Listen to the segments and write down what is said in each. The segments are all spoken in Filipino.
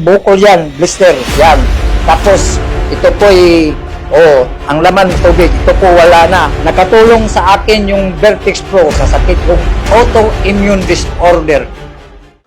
bukol yan, blister, yan. Tapos, ito po ay, oh, ang laman tubig, ito po wala na. Nakatulong sa akin yung Vertex Pro sa sakit kong autoimmune disorder.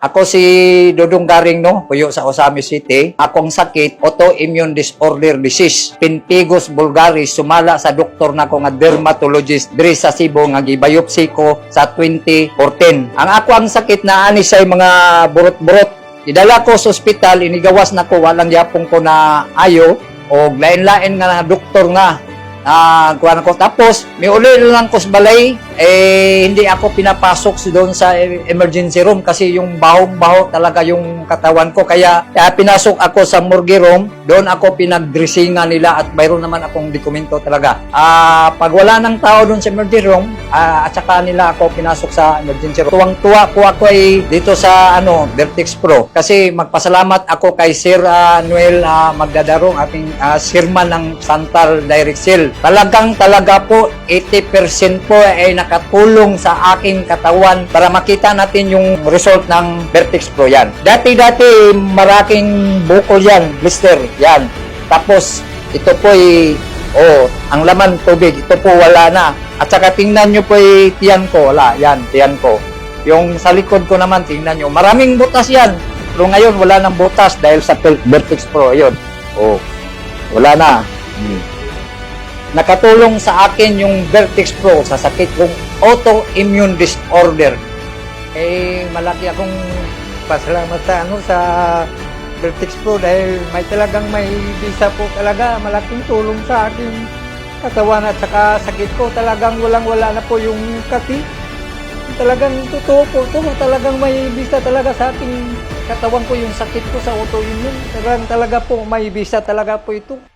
Ako si Dudong Garing, no? Puyo sa Osami City. Akong sakit, autoimmune disorder disease. Pemphigus vulgaris. Sumala sa doktor na ko nga dermatologist diri sa Cebu nga gibiopsy ko sa 2014. Ang ako ang sakit na ani say mga burot-burot. Idala ko sa ospital, inigawas na ko, walang yapong ko na ayo. O lain-lain nga na doktor nga Ah, kuha ko. Tapos, may uli lang ko sa balay, eh, hindi ako pinapasok si doon sa e- emergency room kasi yung bahong-baho talaga yung katawan ko. Kaya, kaya pinasok ako sa morgue room, doon ako pinagdressingan nila at mayroon naman akong dokumento talaga. Ah, pag wala ng tao doon sa emergency room, ah, at saka nila ako pinasok sa emergency room. Tuwang-tuwa ko ako ay dito sa ano, Vertex Pro kasi magpasalamat ako kay Sir ah, Noel ah, Magdadarong, ating ah, chairman ng Santal Direct Sale. Talagang talaga po 80% po ay nakatulong sa aking katawan para makita natin yung result ng Vertex Pro yan. Dati-dati maraking bukol yan, blister, yan. Tapos ito po ay oh, ang laman tubig, ito po wala na. At saka tingnan nyo po ay tiyan ko, wala, yan, tiyan ko. Yung sa likod ko naman, tingnan nyo, maraming butas yan. Pero ngayon, wala nang butas dahil sa Vertex Pro, yun. Oh, wala na. Hmm. Nakatulong sa akin yung Vertex Pro sa sakit kong autoimmune disorder. Eh, malaki akong pasalamat sa ano sa Vertex Pro dahil may talagang may visa po talaga. Malaking tulong sa aking katawan at saka sakit ko. Talagang walang wala na po yung kati talagang totoo po to talagang may visa talaga sa ating katawan ko yung sakit ko sa autoimmune. Talagang talaga po may visa talaga po ito